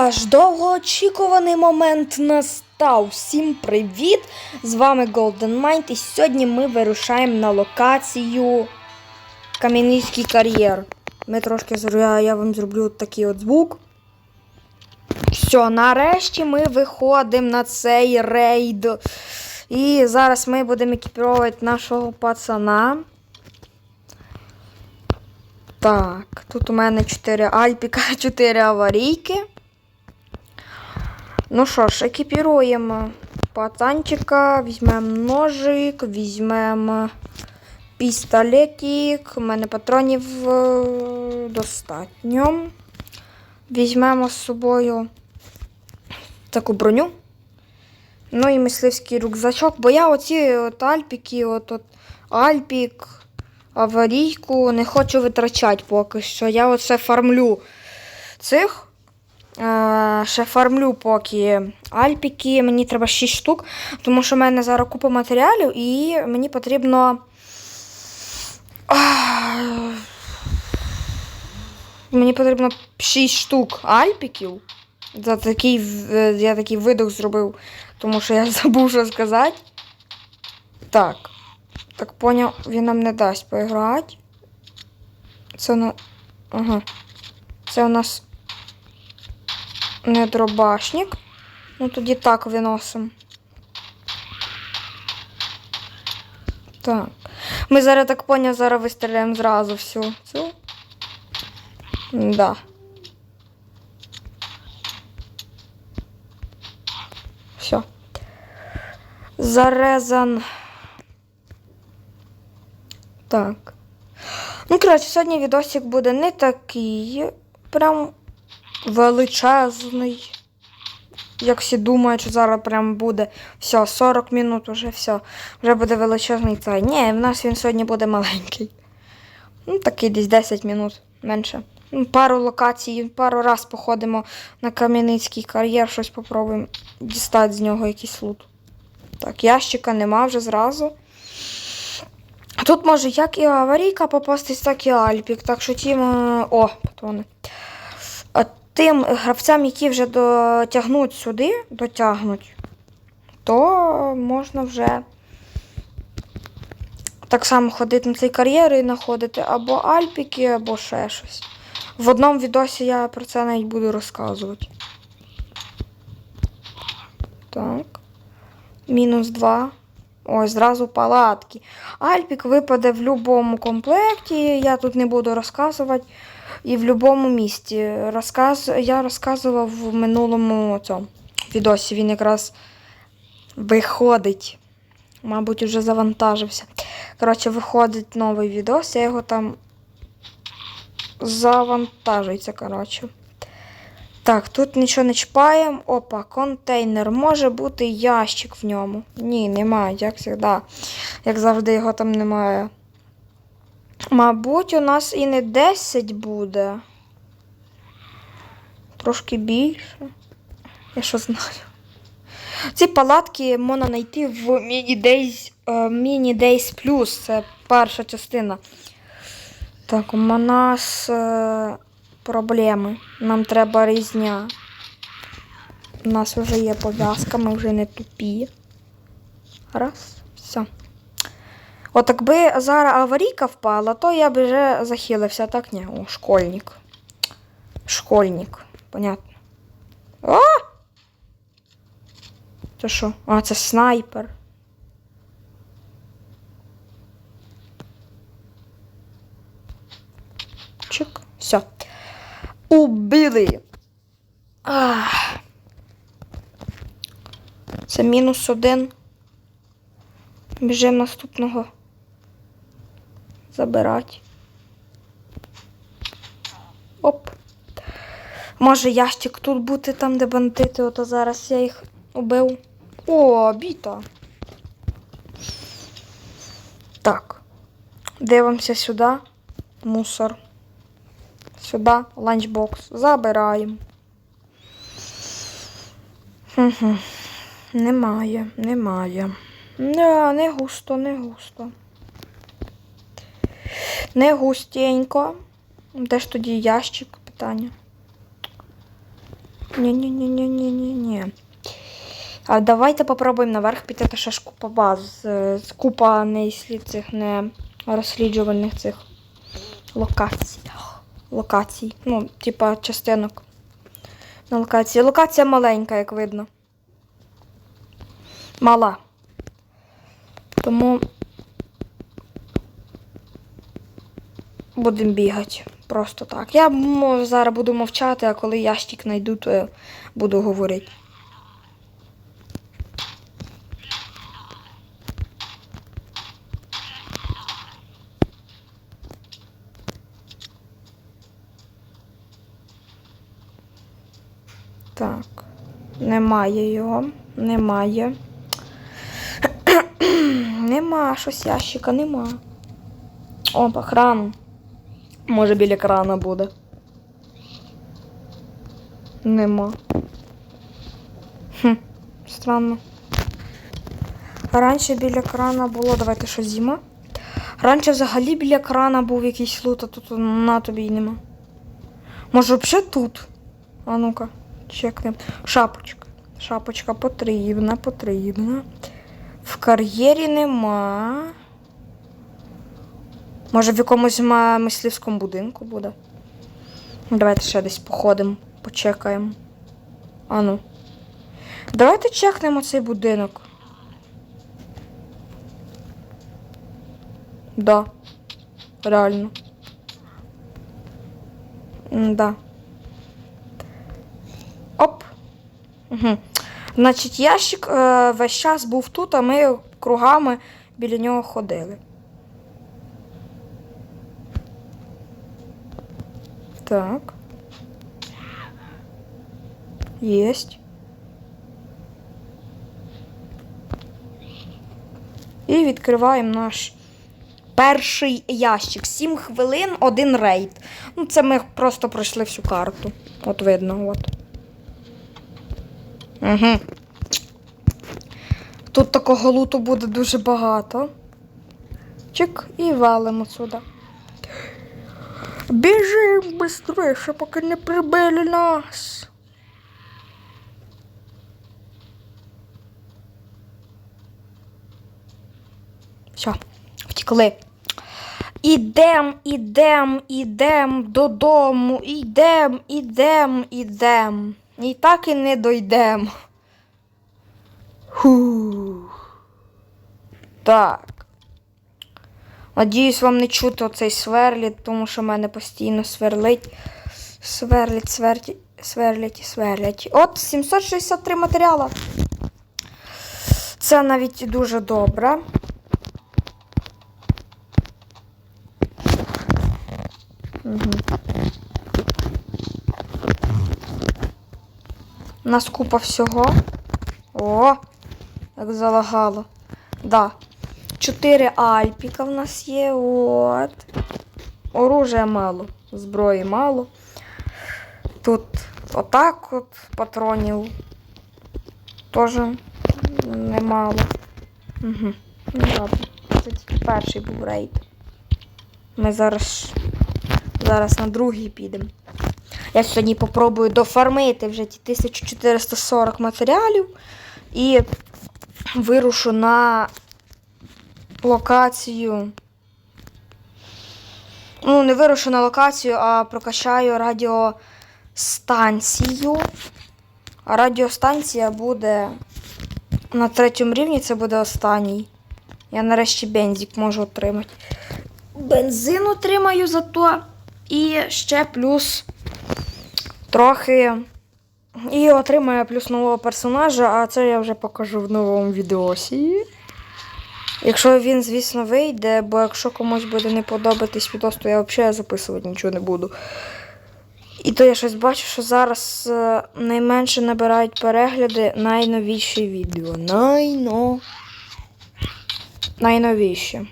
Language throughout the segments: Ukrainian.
Аж довгоочікуваний момент настав. Всім привіт! З вами Golden Mind і сьогодні ми вирушаємо на локацію Кам'янський кар'єр. Ми трошки я, я вам зроблю такий от звук. Все, нарешті ми виходимо на цей рейд. І зараз ми будемо екіпірувати нашого пацана. Так, тут у мене 4 альпіка, 4 аварійки. Ну що ж, екіпіруємо пацанчика, візьмемо ножик, візьмемо пістолетик. У мене патронів е, достатньо. Візьмемо з собою таку броню. Ну і мисливський рюкзачок, бо я оці от альпіки, от, от альпік, аварійку не хочу витрачати поки що. Я оце фармлю цих. Е, ще фармлю поки альпіки. Мені треба 6 штук, тому що в мене зараз купа матеріалів і мені потрібно. Мені потрібно 6 штук альпіків. За такий, я такий видох зробив, тому що я забув, що сказати. Так. Так поняв, він нам не дасть поіграти. Це на. Ага. Це у нас не дробашник. Ну тоді так виносимо. Так. Ми зараз так поняв, зараз вистріляємо зразу всю цю. Да. Все. Зарезан. Так. Ну, коротше, сьогодні відосик буде не такий. Прям величезний. Як всі думають, що зараз прям буде все, 40 минут уже все. Вже буде величезний цей. Ні, в нас він сьогодні буде маленький. Ну, такий десь 10 минут менше. Ну, Пару локацій, пару раз походимо на Кам'яницький кар'єр, щось попробуємо дістати з нього якийсь лут. Так, ящика нема вже зразу. Тут може як і аварійка попастись, так і Альпік. Так що тім. О, патрони. Тим гравцям, які вже дотягнуть сюди, дотягнуть, то можна вже так само ходити на цей кар'єр і знаходити або Альпіки, або ще щось. В одному відосі я про це навіть буду розказувати. Так. Мінус 2. Ось, зразу палатки. Альпік випаде в будь-якому комплекті. Я тут не буду розказувати. І в будь-якому місті. Розказ... Я розказував в минулому цьому відосі. Він якраз виходить. Мабуть, вже завантажився. Коротше, виходить новий відос, я його там завантажується, коротше. Так, тут нічого не чіпаємо. Опа, контейнер. Може бути ящик в ньому. Ні, немає, як завжди. Як завжди, його там немає. Мабуть, у нас і не 10 буде. Трошки більше. Я що знаю. Ці палатки можна знайти в Mini Days, е, Mini Days Plus. Це перша частина. Так, у нас е, проблеми. Нам треба різня. У нас вже є пов'язка, ми вже не тупі. Раз, все. От якби зараз аварійка впала, то я б вже захилився, так ні. О, школьник. Школьник. Понятно. О! Це що? А, це снайпер. Чик. Все. Убили. Ах. Це мінус один. Біжимо наступного. Забирати. Оп. Може ящик тут бути там, де бандити, ото зараз я їх убив. О, біта. Так. Дивимося сюди. Мусор. Сюди ланчбокс. Забираємо. Угу. Немає, немає. Не, не густо, не густо. Не густенько. Де ж тоді ящик? Питання. Ні-ні-ні-ні-ні-ні. А давайте попробуємо наверх піти, то ще ж купа баз. е, Купа не цих не розсліджувальних цих локацій. Локацій. Ну, типа частинок. На локації. Локація маленька, як видно. Мала. Тому будемо бігати. Просто так. Я зараз буду мовчати, а коли ящик знайду, то я буду говорити. Так. Немає його. Немає. нема щось ящика, нема. Опа, кран. Може біля крана буде. Нема. Хм, странно. Раніше біля крана було, давайте що зима. Раніше взагалі біля крана був якийсь лут, а тут на тобі й нема. Може, взагалі тут? А ну-ка, чекнемо. Шапочка. Шапочка потрібна, потрібна. В кар'єрі нема. Може, в якомусь мисливському будинку буде. Ну, Давайте ще десь походимо, почекаємо. Ану. Давайте чекнемо цей будинок. Да. Реально. Да. Оп. Угу. Значить, ящик е, весь час був тут, а ми кругами біля нього ходили. Так. Єсть. І відкриваємо наш перший ящик. Сім хвилин, один рейд. Ну, це ми просто пройшли всю карту. От видно, от. Угу. Тут такого луту буде дуже багато. Чик, і валимо сюди. Біжим швидше, поки не прибили нас. Все, втекли. Ідем, ідем, ідем додому, ідем, ідем, ідем. І так і не дойдем. Фух. Так. Надіюсь, вам не чути оцей сверліт, тому що мене постійно сверлить. Сверлять, сверлять, сверлять сверлять. От 763 матеріала. Це навіть дуже добре. Угу. У нас купа всього. О, як залагало. Да. Чотири альпіка в нас є. От. Оружия мало, зброї мало. Тут отак от патронів теж немало. Угу. Ну ладно. Це тільки перший був рейд. Ми зараз, зараз на другий підемо. Я сьогодні попробую дофармити вже ті 1440 матеріалів і вирушу на локацію. Ну, не вирушу на локацію, а прокачаю радіостанцію. А радіостанція буде на третьому рівні, це буде останній. Я нарешті бензик можу отримати. Бензин отримаю зато. І ще плюс трохи. І отримаю плюс нового персонажа, а це я вже покажу в новому відеосі. Якщо він, звісно, вийде, бо якщо комусь буде не подобатись відос, то я взагалі записувати нічого не буду. І то я щось бачу, що зараз е, найменше набирають перегляди найновіші відео. Найно... Найновіші.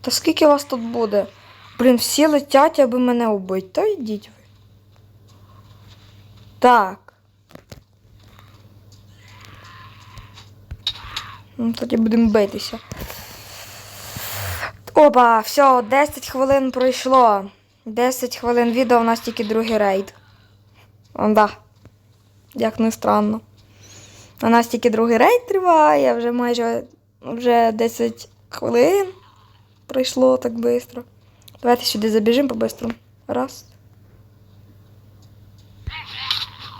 Та скільки вас тут буде? Блін, всі летять, аби мене убити. Та йдіть ви. Так. Ну, тоді будемо битися. Опа, все, 10 хвилин пройшло. 10 хвилин відео, у нас тільки другий рейд. Да. Як не странно. У нас тільки другий рейд триває, вже майже вже 10 хвилин пройшло так швидко. Давайте сюди забіжимо по-бистрому. Раз.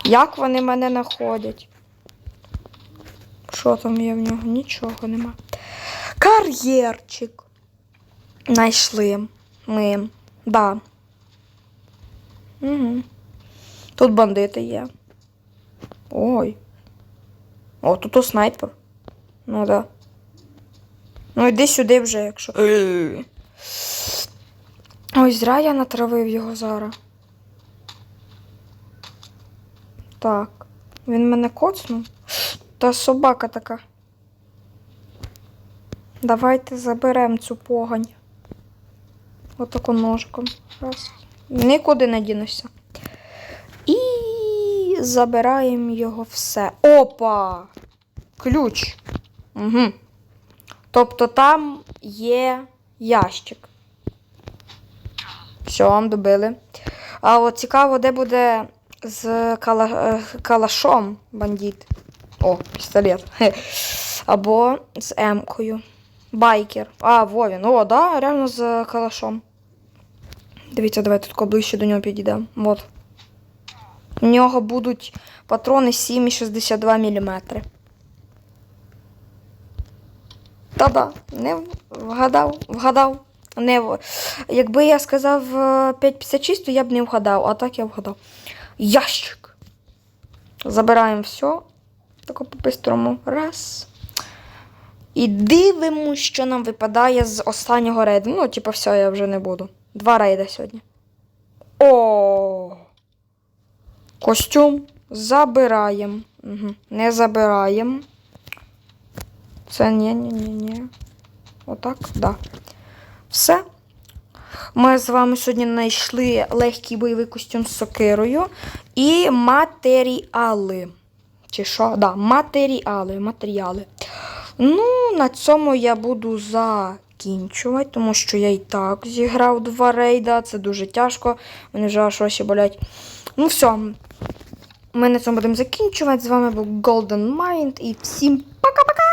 Як вони мене знаходять? Що там є в нього? Нічого нема. Кар'єрчик. Найшли ми. Да. Угу. Тут бандити є. Ой. О, тут о снайпер. Ну да. Ну йди сюди вже, якщо. Ой, зря я натравив його зараз. Так. Він мене коцнув. Та собака така. Давайте заберемо цю погань. Отако ножиком. Раз. Нікуди не дінешся. І забираємо його все. Опа! Ключ. Угу. Тобто там є ящик. Все, добили. А от цікаво, де буде з кала... е, калашом бандит. О, пістолет. Або з М-кою. Байкер. А, во він. О, да, реально з калашом. Дивіться, давайте тут ближче до нього підійдемо. От. У нього будуть патрони 7,62 мм. Та-да, не вгадав, вгадав. Не... Якби я сказав е, 5,56, то я б не вгадав, а так я вгадав. Ящик. Забираємо все. Тако по-бистрому. Раз. І дивимось, що нам випадає з останнього рейду. Ну, типу, все, я вже не буду. Два рейда сьогодні. О! Костюм забираємо. Угу. Не забираємо. Це ні, ні, ні, ні. Отак, да. Все. Ми з вами сьогодні знайшли легкий бойовий костюм з сокирою і матеріали. Чи що? Да, матеріали. матеріали. Ну, на цьому я буду закінчувати, тому що я і так зіграв два рейда. Це дуже тяжко. Вони вже аж ось болять. Ну, все. Ми на цьому будемо закінчувати. З вами був Golden Mind і всім пока-пока!